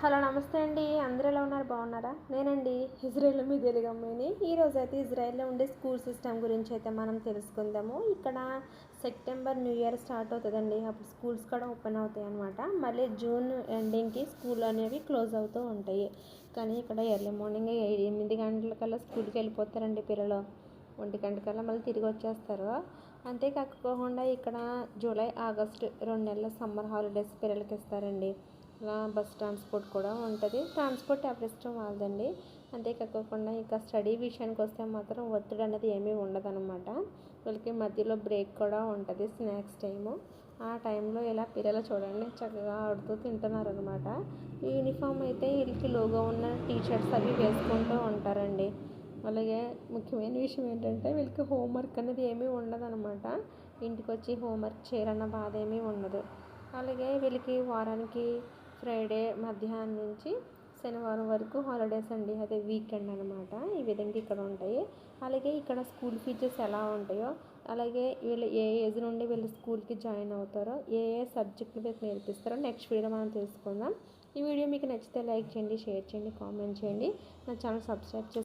Hello నమస్తే అండి. అందరూ ఎలా ఉన్నారు? బాగున్నారా? నేనండి ఇజ్రాయెల్ మీ తెలుగమ్మని అమ్మాయిని ఈరోజు అయితే ఇజ్రాయెల్లో ఉండే స్కూల్ సిస్టమ్ గురించి అయితే మనం తెలుసుకుందాము. ఇక్కడ సెప్టెంబర్ న్యూ ఇయర్ స్టార్ట్ అవుతుందండి. అప్పుడు స్కూల్స్ కూడా ఓపెన్ అవుతాయి అనమాట మళ్ళీ జూన్ ఎండింగ్కి స్కూల్ అనేవి క్లోజ్ అవుతూ ఉంటాయి. కానీ ఇక్కడ ఎర్లీ మార్నింగ్ ఎనిమిది గంటలకల్లా స్కూల్కి వెళ్ళిపోతారండి పిల్లలు. ఒంటి గంటకల్లా మళ్ళీ తిరిగి వచ్చేస్తారు. అంతేకాకుండా ఇక్కడ జూలై ఆగస్టు రెండు నెలల సమ్మర్ హాలిడేస్ పిల్లలకి ఇస్తారండి. అలా బస్ ట్రాన్స్పోర్ట్ కూడా ఉంటుంది. ట్రాన్స్పోర్ట్ ఎవరి వాళ్ళదండి. అంతేకాకుండా ఇక స్టడీ విషయానికి వస్తే మాత్రం ఒత్తిడి అనేది ఏమీ ఉండదన్నమాట. వీళ్ళకి మధ్యలో బ్రేక్ కూడా ఉంటుంది స్నాక్స్ టైము. ఆ టైంలో ఇలా పిల్లలు చూడండి చక్కగా ఆడుతూ తింటున్నారు అనమాట యూనిఫామ్ అయితే వీళ్ళకి లోగో ఉన్న టీషర్ట్స్ అవి వేసుకుంటూ ఉంటారండి. అలాగే ముఖ్యమైన విషయం ఏంటంటే వీళ్ళకి హోంవర్క్ అనేది ఏమీ ఉండదన్నమాట. ఇంటికి వచ్చి హోంవర్క్ చేయాలన్న బాధ ఏమీ ఉండదు. అలాగే వీళ్ళకి వారానికి ఫ్రైడే మధ్యాహ్నం నుంచి శనివారం వరకు హాలిడేస్ అండి. అదే వీకెండ్ అనమాట ఈ విధంగా ఇక్కడ ఉంటాయి. అలాగే ఇక్కడ స్కూల్ ఫీచర్స్ ఎలా ఉంటాయో అలాగే వీళ్ళు ఏ ఏజ్ నుండి వీళ్ళు స్కూల్కి జాయిన్ అవుతారో ఏ ఏ సబ్జెక్టులు మీకు నేర్పిస్తారో నెక్స్ట్ వీడియో మనం తెలుసుకుందాం. ఈ వీడియో మీకు నచ్చితే లైక్ చేయండి షేర్ చేయండి కామెంట్ చేయండి. నా ఛానల్ సబ్స్క్రైబ్ చేసి